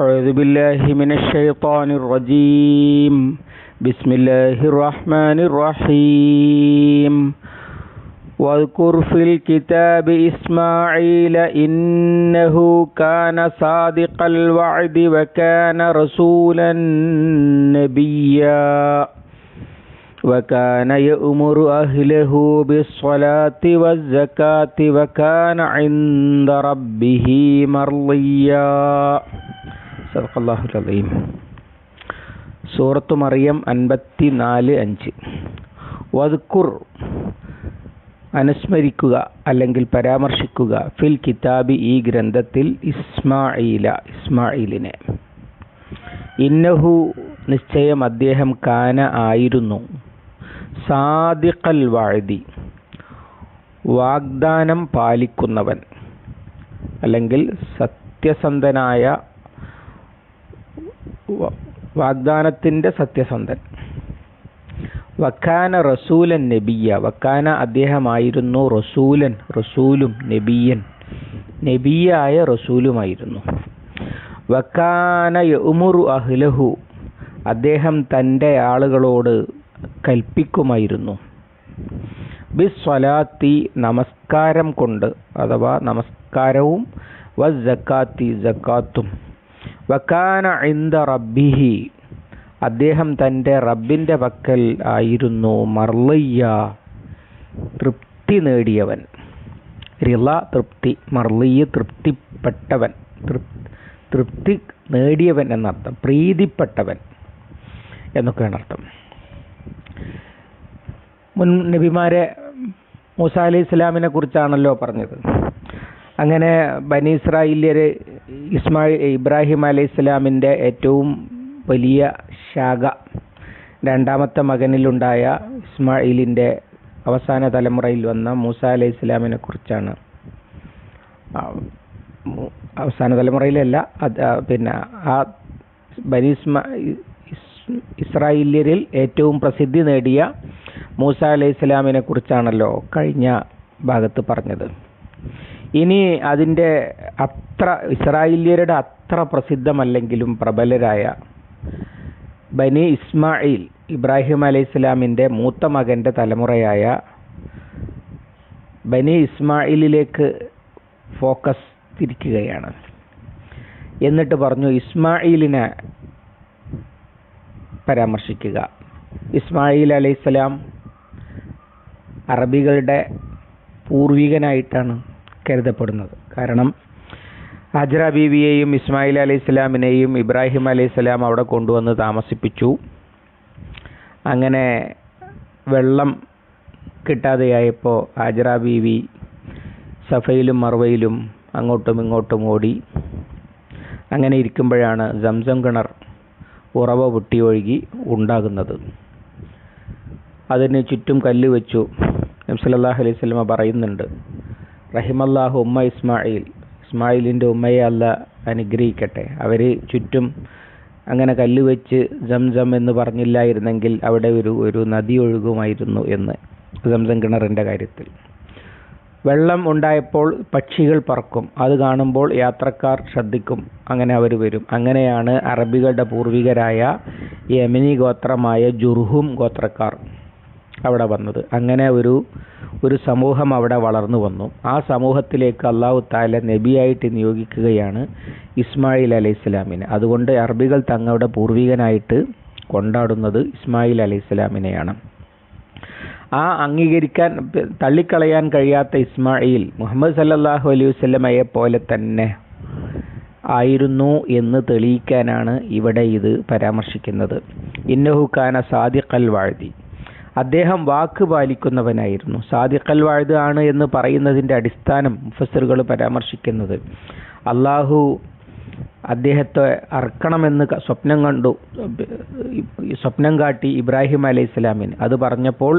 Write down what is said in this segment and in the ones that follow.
أعوذ بالله من الشيطان الرجيم. بسم الله الرحمن الرحيم. واذكر في الكتاب إسماعيل إنه كان صادق الوعد وكان رسولا نبيا. وكان يأمر أهله بالصلاة والزكاة وكان عند ربه مرضيا. സദഖല്ലാഹു അലീം സൂറത്തു മറിയം അൻപത്തി നാല് അഞ്ച്. വദ്കുർ അനുസ്മരിക്കുക അല്ലെങ്കിൽ പരാമർശിക്കുക. ഫിൽ കിതാബി ഈ ഗ്രന്ഥത്തിൽ ഇസ്മായില ഇസ്മായിലിനെ ഇന്നഹു നിശ്ചയം അദ്ദേഹം കാന ആയിരുന്നു. സാദിഖൽ വാഴ്തി വാഗ്ദാനം പാലിക്കുന്നവൻ അല്ലെങ്കിൽ സത്യസന്ധനായ വാഗ്ദാനത്തിന്റെ സത്യസന്ധൻ. വക്കാന റസൂലൻ നബിയ വക്കാന അദ്ദേഹമായിരുന്നു റസൂലൻ റസൂലും നബിയൻ നബിയായ റസൂലുമായിരുന്നു. വക്കാന യഉമുറു അഹ്ലഹു. അദ്ദേഹം തന്റെ ആളുകളോട് കൽപ്പിക്കുമായിരുന്നു. ബിസ്വലാത്തി നമസ്കാരം കൊണ്ട് അഥവാ നമസ്കാരവും വ ജക്കാത്തി ജക്കാത്തും വക്കാന ഇന്ദ റബ്ബിഹി. അദ്ദേഹം തന്റെ റബ്ബിന്റെ പക്കൽ ആയിരുന്നു മർലയ്യ തൃപ്തി നേടിയവൻ. റിള തൃപ്തി മർലയ്യ തൃപ്തിപ്പെട്ടവൻ. തൃപ്തി നേടിയവൻ എന്നർത്ഥം പ്രീതിപ്പെട്ടവൻ എന്നൊക്കെയാണ് അർത്ഥം. മുൻ നബിമാരെ മൂസ അലി ഇസ്ലാമിനെ കുറിച്ചാണല്ലോ പറഞ്ഞത്. അങ്ങനെ ബനി ഇസ്മായി ഇസ്മായിൽ ഇബ്രാഹിം അലൈഹി ഇസ്ലാമിന്റെ ഏറ്റവും വലിയ ശാഖ. രണ്ടാമത്തെ മകനിലുണ്ടായ ഇസ്മായിലിന്റെ അവസാന തലമുറയിൽ വന്ന മൂസ അലൈഹി ഇസ്ലാമിനെ കുറിച്ചാണ്. അവസാന തലമുറയിലല്ല അത് പിന്നെ ആ ബനി ഇസ്മാ ഇസ്രായേലിയരിൽ ഏറ്റവും പ്രസിദ്ധി നേടിയ മൂസ അലൈഹി ഇസ്ലാമിനെ കുറിച്ചാണല്ലോ കഴിഞ്ഞ ഭാഗത്ത് പറഞ്ഞത്. ഇനി അതിന്റെ അത്ര ഇസ്രായേലിയരുടെ അത്ര പ്രസിദ്ധമല്ലെങ്കിലും പ്രബലരായ ബനി ഇസ്മായിൽ ഇബ്രാഹിം അലൈഹി ഇസ്ലാമിന്റെ മൂത്ത മകന്റെ തലമുറയായ ബനി ഇസ്മായിലിലേക്ക് ഫോക്കസ് തിരിക്കുകയാണ്. എന്നിട്ട് പറഞ്ഞു ഇസ്മായിലിനെ പരാമർശിക്കുക. ഇസ്മായിൽ അലൈഹിസ്സലാം അറബികളുടെ പൂർവികനായിട്ടാണ് കരുതപ്പെടുന്നത്. കാരണം ഹജ്ര ബീവിയെയും ഇസ്മായിൽ അലൈഹി സ്വലാമിനെയും ഇബ്രാഹിം അലൈഹി സ്വലാം അവിടെ കൊണ്ടുവന്ന് താമസിപ്പിച്ചു. അങ്ങനെ വെള്ളം കിട്ടാതെയായപ്പോൾ ഹാജറ ബീവി സഫയിലും മർവയിലും അങ്ങോട്ടും ഇങ്ങോട്ടും ഓടി. അങ്ങനെ ഇരിക്കുമ്പോഴാണ് സംസം കിണർ ഉറവ പൊട്ടി ഒഴുകി ഉണ്ടാകുന്നത്. അതിന് ചുറ്റും കല്ല് വെച്ചു. നബ്സലല്ലാഹു അലൈഹി സ്വലമ പറയുന്നുണ്ട് റഹിമല്ലാഹു ഉമ്മ ഇസ്മായിൽ. ഇസ്മായിലിന്റെ ഉമ്മയെ അല്ല അനുഗ്രഹിക്കട്ടെ. അവർ ചുറ്റും അങ്ങനെ കല്ല് വെച്ച് ജംസം എന്ന് പറഞ്ഞില്ലായിരുന്നെങ്കിൽ അവിടെ ഒരു ഒരു നദി ഒഴുകുമായിരുന്നു എന്ന് സംസം കിണറിന്റെ കാര്യത്തിൽ. വെള്ളം ഉണ്ടായപ്പോൾ പക്ഷികൾ പറക്കും. അത് കാണുമ്പോൾ യാത്രക്കാർ ശ്രദ്ധിക്കും. അങ്ങനെ അവർ വരും. അങ്ങനെയാണ് അറബികളുടെ പൂർവികരായ യമനി ഗോത്രമായ ജുർഹും ഗോത്രക്കാർ. അവിടെ വന്നത്. അങ്ങനെ ഒരു ഒരു സമൂഹം അവിടെ വളർന്നു വന്നു. ആ സമൂഹത്തിലേക്ക് അള്ളാഹു താല നബിയായിട്ട് നിയോഗിക്കുകയാണ് ഇസ്മായിൽ അലൈഹി ഇസ്ലാമിനെ അതുകൊണ്ട് അറബികൾ തങ്ങളുടെ പൂർവികനായിട്ട് കൊണ്ടാടുന്നത് ഇസ്മായിൽ അലൈഹി ഇസ്ലാമിനെയാണ് ആ അംഗീകരിക്കാൻ തള്ളിക്കളയാൻ കഴിയാത്ത ഇസ്മായിൽ മുഹമ്മദ് സല്ലാഹു അലൈഹി വസല്ലമയെ പോലെ തന്നെ ആയിരുന്നു എന്ന് തെളിയിക്കാനാണ് ഇവിടെ ഇത് പരാമർശിക്കുന്നത്. ഇന്നഹു കാന സാദിഖൽ വാഴ്തി അദ്ദേഹം വാക്ക് പാലിക്കുന്നവനായിരുന്നു. സാദിഖൽ വാഴ്ത് ആണ് എന്ന് പറയുന്നതിന്റെ അടിസ്ഥാനം മുഫസറുകൾ പരാമർശിക്കുന്നത്. അള്ളാഹു അദ്ദേഹത്തെ അർക്കണമെന്ന് സ്വപ്നം കണ്ടു. സ്വപ്നം കാട്ടി ഇബ്രാഹിം അലൈഹി ഇസ്ലാമിന് അത് പറഞ്ഞപ്പോൾ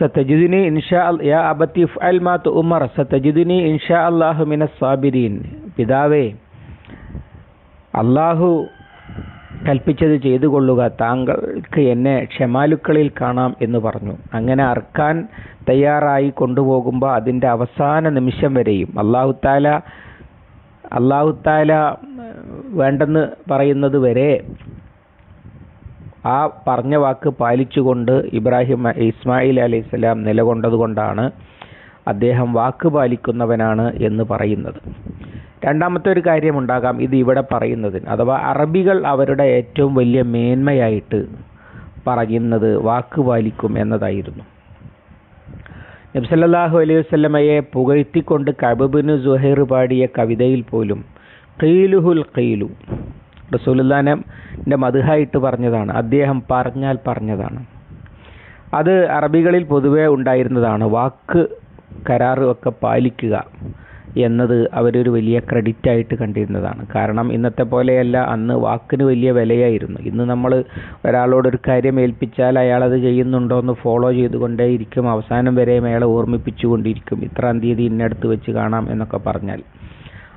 സത്തജിദിനി ഇൻഷാ യാ അബത്തിഫ് അൽ മാത്ത് ഉമർ സത്തജിദിനി ഇൻഷാ അള്ളാഹു മിനസ് സാബിരീൻ. പിതാവേ അള്ളാഹു കൽപ്പിച്ചത് ചെയ്തു കൊള്ളുക താങ്കൾക്ക് എന്നെ ക്ഷമാലുക്കളിൽ കാണാം എന്ന് പറഞ്ഞു. അങ്ങനെ അർക്കാൻ തയ്യാറായി കൊണ്ടുപോകുമ്പോൾ അതിന്റെ അവസാന നിമിഷം വരെയും അള്ളാഹുത്താല അള്ളാഹുത്താല വേണ്ടെന്ന് പറയുന്നത് വരെ ആ പറഞ്ഞ വാക്ക് പാലിച്ചുകൊണ്ട് ഇബ്രാഹിം ഇസ്മായിൽ അലൈഹി സ്വലാം നിലകൊണ്ടതുകൊണ്ടാണ് അദ്ദേഹം വാക്ക് പാലിക്കുന്നവനാണ് എന്ന് പറയുന്നത്. രണ്ടാമത്തെ ഒരു കാര്യമുണ്ടാകാം ഇത് ഇവിടെ പറയുന്നതിന്. അഥവാ അറബികൾ അവരുടെ ഏറ്റവും വലിയ മേന്മയായിട്ട് പറയുന്നത് വാക്ക് പാലിക്കും എന്നതായിരുന്നു. നബ്സല്ലാഹു അലൈഹി വസ്ലമയെ പുകഴ്ത്തിക്കൊണ്ട് കബബിന് സുഹൈർ പാടിയ കവിതയിൽ പോലും കീലുഹുൽ കീലു റസൂലുല്ലാനെ മധുഹായിട്ട് പറഞ്ഞതാണ് അദ്ദേഹം പറഞ്ഞാൽ പറഞ്ഞതാണ്. അത് അറബികളിൽ പൊതുവേ ഉണ്ടായിരുന്നതാണ് വാക്ക് കരാറുമൊക്കെ പാലിക്കുക. എന്നത് അവരൊരു വലിയ ക്രെഡിറ്റ് ആയിട്ട് കണ്ടിരുന്നതാണ്. കാരണം ഇന്നത്തെ പോലെയല്ല അന്ന് വാക്കിന് വലിയ വിലയായിരുന്നു. ഇന്ന് നമ്മൾ ഒരാളോടൊരു കാര്യം ഏൽപ്പിച്ചാൽ അയാൾ അത് ചെയ്യുന്നുണ്ടോ എന്ന് ഫോളോ ചെയ്തുകൊണ്ടേയിരിക്കും. അവസാനം വരെ അയാളെ ഓർമ്മിപ്പിച്ചുകൊണ്ടിരിക്കും. ഇത്രാം തീയതി ഇന്നടുത്ത് വെച്ച് കാണാം എന്നൊക്കെ പറഞ്ഞാൽ.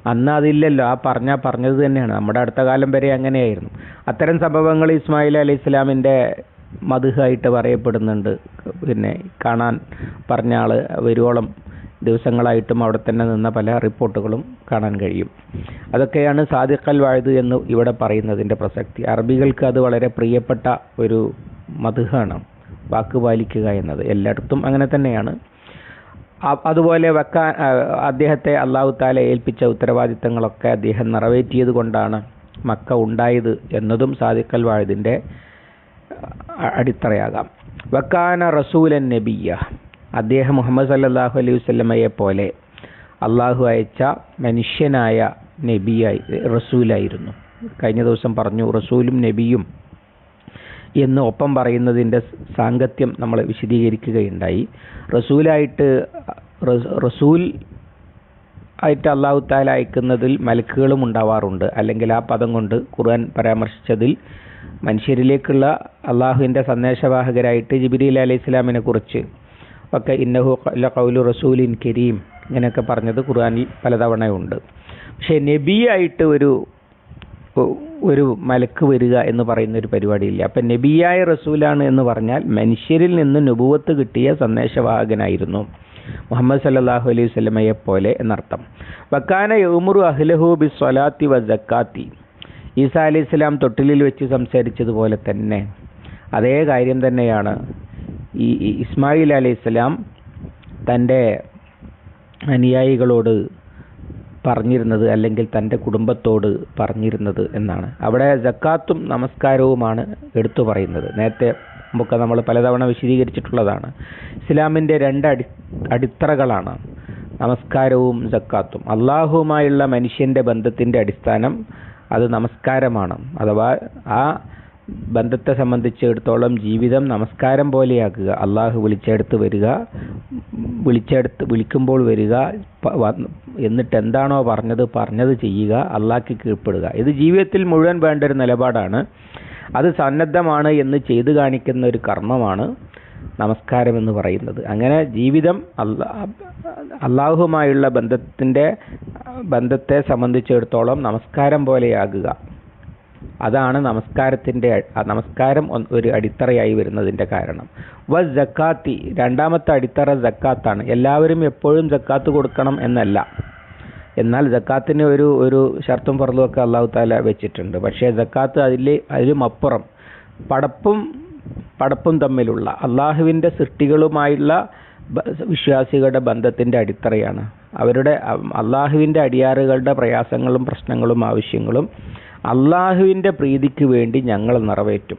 അന്ന് അതില്ലല്ലോ. ആ പറഞ്ഞാൽ പറഞ്ഞത് തന്നെയാണ്. നമ്മുടെ അടുത്ത കാലം വരെ അങ്ങനെയായിരുന്നു. അത്തരം സംഭവങ്ങൾ ഇസ്മായിൽ അലി ഇസ്ലാമിന്റെ മധുഹായിട്ട് പറയപ്പെടുന്നുണ്ട്. പിന്നെ കാണാൻ പറഞ്ഞ ആൾ വരുവോളം ദിവസങ്ങളായിട്ടും അവിടെ തന്നെ നിന്ന പല റിപ്പോർട്ടുകളും കാണാൻ കഴിയും. അതൊക്കെയാണ് സാദിഖൽ വാഴുത് എന്ന് ഇവിടെ പറയുന്നതിന്റെ പ്രസക്തി. അറബികൾക്ക് അത് വളരെ പ്രിയപ്പെട്ട ഒരു മധുഹാണ് വാക്ക് പാലിക്കുക എന്നത്. എല്ലായിടത്തും അങ്ങനെ തന്നെയാണ്. അതുപോലെ വെക്കാൻ അദ്ദേഹത്തെ അള്ളാഹു താല ഏൽപ്പിച്ച ഉത്തരവാദിത്തങ്ങളൊക്കെ അദ്ദേഹം നിറവേറ്റിയത് കൊണ്ടാണ് മക്ക ഉണ്ടായത് എന്നതും സാദിഖൽ വാഴുതിന്റെ അടിത്തറയാകാം. വക്കാന റസൂലൻ നബിയ അദ്ദേഹം മുഹമ്മദ് സല്ലാഹു അലൈഹി വസ്ലമയെ പോലെ അള്ളാഹു അയച്ച മനുഷ്യനായ നബിയായി റസൂലായിരുന്നു. കഴിഞ്ഞ ദിവസം പറഞ്ഞു റസൂലും നബിയും എന്ന് ഒപ്പം പറയുന്നതിന്റെ സാങ്കത്യം നമ്മൾ വിശദീകരിക്കുകയുണ്ടായി. റസൂലായിട്ട് റസൂൽ ആയിട്ട് അള്ളാഹു താല അയക്കുന്നതിൽ മലക്കുകളും ഉണ്ടാവാറുണ്ട്. അല്ലെങ്കിൽ ആ പദം കൊണ്ട് ഖുർആൻ പരാമർശിച്ചതിൽ മനുഷ്യരിലേക്കുള്ള അള്ളാഹുവിന്റെ സന്ദേശവാഹകരായിട്ട് ജിബിരി അലൈഹി ഇസ്ലാമിനെ കുറിച്ച് ഒക്കെ ഇന്നഹു കൗലു റസൂലിൻ കരീം ഇങ്ങനെയൊക്കെ പറഞ്ഞത് ഖുർആാനിൽ പലതവണയുണ്ട്. പക്ഷേ നബിയായിട്ട് ഒരു ഒരു മലക്ക് വരിക എന്ന് പറയുന്ന ഒരു പരിപാടിയില്ല. അപ്പം നബിയായ റസൂലാണ് എന്ന് പറഞ്ഞാൽ മനുഷ്യരിൽ നിന്ന് നുപുവത്ത് കിട്ടിയ സന്ദേശവാഹകനായിരുന്നു മുഹമ്മദ് സല്ലാഹു അലൈഹി സ്വലമയെ പോലെ എന്നർത്ഥം. വക്കാന യൗമുറു അഹ്ലഹു ബി സ്വലാത്തി വ ജക്കാത്തി ഈസാ അലൈഹി സ്വലാം തൊട്ടിലിൽ വെച്ച് സംസാരിച്ചതുപോലെ തന്നെ അതേ കാര്യം തന്നെയാണ് ഈ ഇസ്മായിൽ അലൈഹി സ്വലാം തന്റെ അനുയായികളോട് പറഞ്ഞിരുന്നത് അല്ലെങ്കിൽ തന്റെ കുടുംബത്തോട് പറഞ്ഞിരുന്നത് എന്നാണ്. അവിടെ ജക്കാത്തും നമസ്കാരവുമാണ് എടുത്തു പറയുന്നത്. നേരത്തെ നമുക്ക് നമ്മൾ പലതവണ വിശദീകരിച്ചിട്ടുള്ളതാണ്. ഇസ്ലാമിന്റെ രണ്ട് അടി അടിത്തറകളാണ്. നമസ്കാരവും ജക്കാത്തും അള്ളാഹുവുമായുള്ള മനുഷ്യന്റെ ബന്ധത്തിന്റെ അടിസ്ഥാനം അത് നമസ്കാരമാണ്. അഥവാ ആ ബന്ധത്തെ സംബന്ധിച്ചിടത്തോളം ജീവിതം നമസ്കാരം പോലെയാക്കുക. അള്ളാഹു വിളിച്ചെടുത്ത് വരിക വിളിച്ചെടുത്ത് വിളിക്കുമ്പോൾ വരിക എന്നിട്ട് എന്താണോ പറഞ്ഞത് പറഞ്ഞത് ചെയ്യുക അള്ളാഹ്ക്ക് കീഴ്പ്പെടുക. ഇത് ജീവിതത്തിൽ മുഴുവൻ വേണ്ട ഒരു നിലപാടാണ്. അത് സന്നദ്ധമാണ് എന്ന് ചെയ്തു കാണിക്കുന്ന ഒരു കർമ്മമാണ് നമസ്കാരം എന്ന് പറയുന്നത്. അങ്ങനെ ജീവിതം അള്ളാ അള്ളാഹുമായുള്ള ബന്ധത്തിന്റെ ബന്ധത്തെ സംബന്ധിച്ചിടത്തോളം നമസ്കാരം പോലെയാകുക. അതാണ് നമസ്കാരത്തിന്റെ നമസ്കാരം ഒരു അടിത്തറയായി വരുന്നതിന്റെ കാരണം. വ ജക്കാത്തി രണ്ടാമത്തെ അടിത്തറ ജക്കാത്താണ് എല്ലാവരും എപ്പോഴും ജക്കാത്ത് കൊടുക്കണം എന്നല്ല. എന്നാൽ ജക്കാത്തിന് ഒരു ഒരു ഷർത്തും ഫർളും ഒക്കെ അള്ളാഹു താല വെച്ചിട്ടുണ്ട്. പക്ഷേ ജക്കാത്ത് അതിൽ അതിലും അപ്പുറം പടപ്പും പടപ്പും തമ്മിലുള്ള അള്ളാഹുവിന്റെ സൃഷ്ടികളുമായുള്ള വിശ്വാസികളുടെ ബന്ധത്തിന്റെ അടിത്തറയാണ്. അവരുടെ അള്ളാഹുവിന്റെ അടിയാറുകളുടെ പ്രയാസങ്ങളും പ്രശ്നങ്ങളും ആവശ്യങ്ങളും അള്ളാഹുവിന്റെ പ്രീതിക്ക് വേണ്ടി ഞങ്ങൾ നിറവേറ്റും.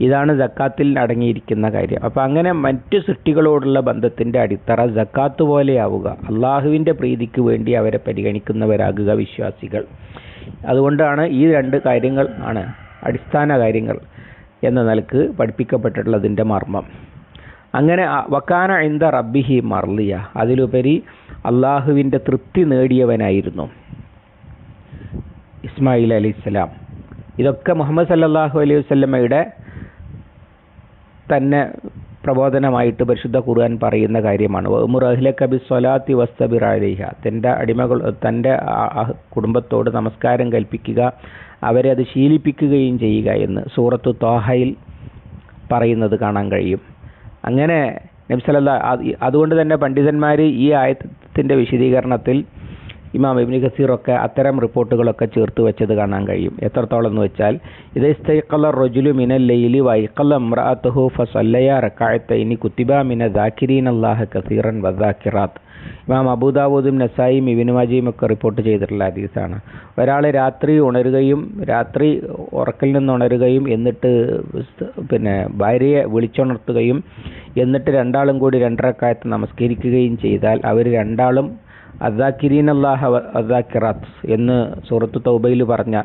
ഇതാണ് ജക്കാത്തിൽ അടങ്ങിയിരിക്കുന്ന കാര്യം. അപ്പം അങ്ങനെ മറ്റ് സൃഷ്ടികളോടുള്ള ബന്ധത്തിന്റെ അടിത്തറ ജക്കാത്ത് പോലെയാവുക. അള്ളാഹുവിന്റെ പ്രീതിക്ക് വേണ്ടി അവരെ പരിഗണിക്കുന്നവരാകുക വിശ്വാസികൾ. അതുകൊണ്ടാണ് ഈ രണ്ട് കാര്യങ്ങൾ ആണ് അടിസ്ഥാന കാര്യങ്ങൾ എന്ന നിലയ്ക്ക് പഠിപ്പിക്കപ്പെട്ടിട്ടുള്ളതിന്റെ മർമ്മം. അങ്ങനെ വക്കാന ഇന്ത റബ്ബിഹി മർലിയ. അതിലുപരി അള്ളാഹുവിന്റെ തൃപ്തി നേടിയവനായിരുന്നു. ഇസ്മായിൽ അലി ഇസ്ലാം. ഇതൊക്കെ മുഹമ്മദ് സല്ലാഹു അലൈഹി വസ്ലമയുടെ തന്നെ പ്രബോധനമായിട്ട് പരിശുദ്ധ ഖുർആൻ പറയുന്ന കാര്യമാണ്. മുറഹ്ല കബി സ്വലാത്തി വസ്തബിർ അലിഹ. തന്റെ അടിമകൾ തന്റെ കുടുംബത്തോട് നമസ്കാരം കൽപ്പിക്കുക അവരെ അത് ശീലിപ്പിക്കുകയും ചെയ്യുക എന്ന് സൂറത്തു തോഹയിൽ പറയുന്നത് കാണാൻ കഴിയും. അങ്ങനെ നബ്സലല്ല അതുകൊണ്ട് തന്നെ പണ്ഡിതന്മാർ ഈ ആയത്തിന്റെ വിശദീകരണത്തിൽ ഇമാം ഇബ്നു ഖസീറൊക്കെ അത്തരം റിപ്പോർട്ടുകളൊക്കെ ചേർത്ത് വെച്ചത് കാണാൻ കഴിയും. എത്രത്തോളം എന്ന് വെച്ചാൽ ഇത് ഇസ്തൈഖല റജുലു മിനൽ ലൈലി വൈഖല ഫസല്ലയാ ഫസല്ലയ ഇനി കുത്തിബ മിന ദാക്കിരീൻ അള്ളാഹ് കസീറൻ വദാക്കിറാത്ത് ഇമാം അബൂദാവൂദും നസായിയും ഇബിനുമാജിയും ഒക്കെ റിപ്പോർട്ട് ചെയ്തിട്ടുള്ള ഹദീസാണ്. ഒരാൾ രാത്രി ഉണരുകയും രാത്രി ഉറക്കിൽ നിന്ന് ഉണരുകയും എന്നിട്ട് പിന്നെ ഭാര്യയെ വിളിച്ചുണർത്തുകയും എന്നിട്ട് രണ്ടാളും കൂടി രണ്ടരക്കായത്ത് നമസ്കരിക്കുകയും ചെയ്താൽ അവർ രണ്ടാളും അദാക്കിരീൻ അള്ളാഹ അസാക്കിറാത്ത് എന്ന് സൂറത്ത് തൗബയിൽ പറഞ്ഞ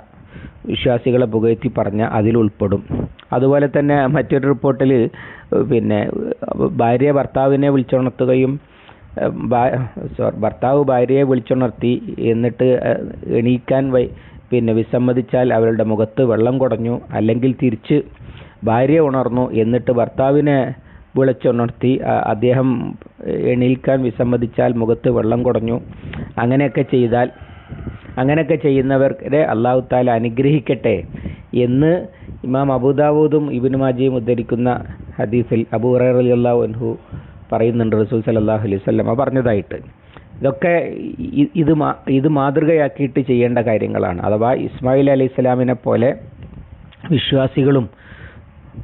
വിശ്വാസികളെ പുകഴ്ത്തി പറഞ്ഞ അതിൽ ഉൾപ്പെടും. അതുപോലെ തന്നെ മറ്റൊരു റിപ്പോർട്ടിൽ പിന്നെ ഭാര്യ ഭർത്താവിനെ വിളിച്ചുണർത്തുകയും ഭർത്താവ് ഭാര്യയെ വിളിച്ചുണർത്തി എന്നിട്ട് എണീക്കാൻ പിന്നെ വിസമ്മതിച്ചാൽ അവരുടെ മുഖത്ത് വെള്ളം കുടഞ്ഞു അല്ലെങ്കിൽ തിരിച്ച് ഭാര്യ ഉണർന്നു എന്നിട്ട് ഭർത്താവിനെ വിളിച്ചുണർത്തി അദ്ദേഹം എണീൽക്കാൻ വിസമ്മതിച്ചാൽ മുഖത്ത് വെള്ളം കുടഞ്ഞു. അങ്ങനെയൊക്കെ ചെയ്താൽ അങ്ങനെയൊക്കെ ചെയ്യുന്നവരെ അള്ളാഹു താല അനുഗ്രഹിക്കട്ടെ എന്ന് ഇമാം അബൂദാവൂദും ഇബിൻ മാജിയും ഉദ്ധരിക്കുന്ന ഹദീഫിൽ അബൂ അൻഹു പറയുന്നുണ്ട് റസൂൽ സലാഹു അലൈഹി സ്വല്ലമ പറഞ്ഞതായിട്ട്. ഇതൊക്കെ ഇത് ഇത് മാതൃകയാക്കിയിട്ട് ചെയ്യേണ്ട കാര്യങ്ങളാണ്. അഥവാ ഇസ്മായിൽ അലൈഹി സ്വലാമിനെ പോലെ വിശ്വാസികളും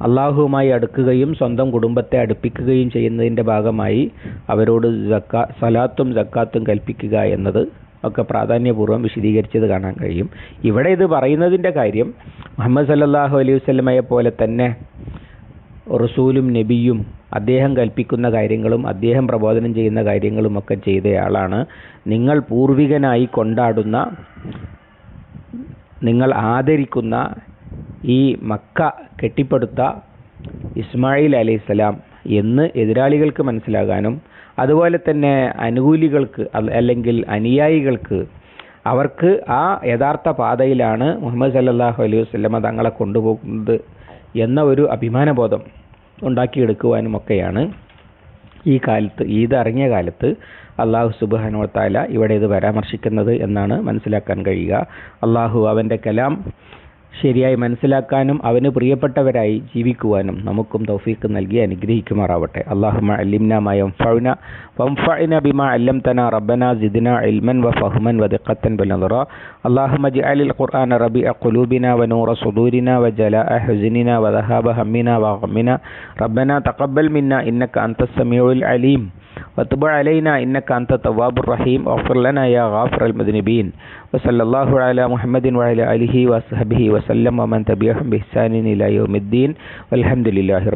അള്ളാഹുവുമായി അടുക്കുകയും സ്വന്തം കുടുംബത്തെ അടുപ്പിക്കുകയും ചെയ്യുന്നതിന്റെ ഭാഗമായി അവരോട് ജക്കാ സലാത്തും ജക്കാത്തും കൽപ്പിക്കുക എന്നത് ഒക്കെ പ്രാധാന്യപൂർവം വിശദീകരിച്ചത് കാണാൻ കഴിയും. ഇവിടെ ഇത് പറയുന്നതിന്റെ കാര്യം മുഹമ്മദ് സല്ലാഹു അലൈഹി വസ്ലമയെ പോലെ തന്നെ റസൂലും നബിയും അദ്ദേഹം കൽപ്പിക്കുന്ന കാര്യങ്ങളും അദ്ദേഹം പ്രബോധനം ചെയ്യുന്ന കാര്യങ്ങളുമൊക്കെ ചെയ്തയാളാണ് നിങ്ങൾ പൂർവികനായി കൊണ്ടാടുന്ന നിങ്ങൾ ആദരിക്കുന്ന ഈ മക്ക കെട്ടിപ്പടുത്ത ഇസ്മായിൽ അലൈഹിസ്സലാം എന്ന് എതിരാളികൾക്ക് മനസ്സിലാകാനും അതുപോലെ തന്നെ അനുകൂലികൾക്ക് അല്ലെങ്കിൽ അനുയായികൾക്ക് അവർക്ക് ആ യഥാർത്ഥ പാതയിലാണ് മുഹമ്മദ് സല്ലാഹു അലൈഹി വസ്ലമ തങ്ങളെ കൊണ്ടുപോകുന്നത് എന്ന ഒരു അഭിമാനബോധം ഉണ്ടാക്കിയെടുക്കുവാനും ഒക്കെയാണ് ഈ കാലത്ത് അറിഞ്ഞ കാലത്ത് അള്ളാഹു സുബാനുവത്താല ഇവിടെ ഇത് പരാമർശിക്കുന്നത് എന്നാണ് മനസ്സിലാക്കാൻ കഴിയുക. അള്ളാഹു അവന്റെ കലാം ശരിയായി മനസ്സിലാക്കാനും അവന് പ്രിയപ്പെട്ടവരായി ജീവിക്കുവാനും നമുക്കും തൗഫീക്ക് നൽകി അനുഗ്രഹിക്കുമാറാവട്ടെ. അള്ളാഹുമ അലിംനമായ ഫൗന വംഫഇന ബിമ അല്ലം തന റബ്ബന ജിദിന ഇൽമൻ വ ഫഹ്മൻ വ ദിഖത്തൻ ബിൽനദറ അള്ളാഹുമ ജിഅലിൽ ഖുർആൻ റബി ഖുലൂബിന വ നൂറ സുദൂരിന വ ജലാഅ ഹുസിനിന വ ദഹാബ ഹമ്മിന വ ഗമ്മിന. റബ്ബന തഖബ്ബൽ മിന്ന ഇന്നക അൻത സമീഉൽ അലീം. وتب علينا إنك أنت التواب الرحيم. واغفر لنا يا غافر المذنبين. وصلى الله على محمد وعلى آله وصحبه وسلم. ومن تبعهم بإحسان إلى يوم الدين. والحمد لله رب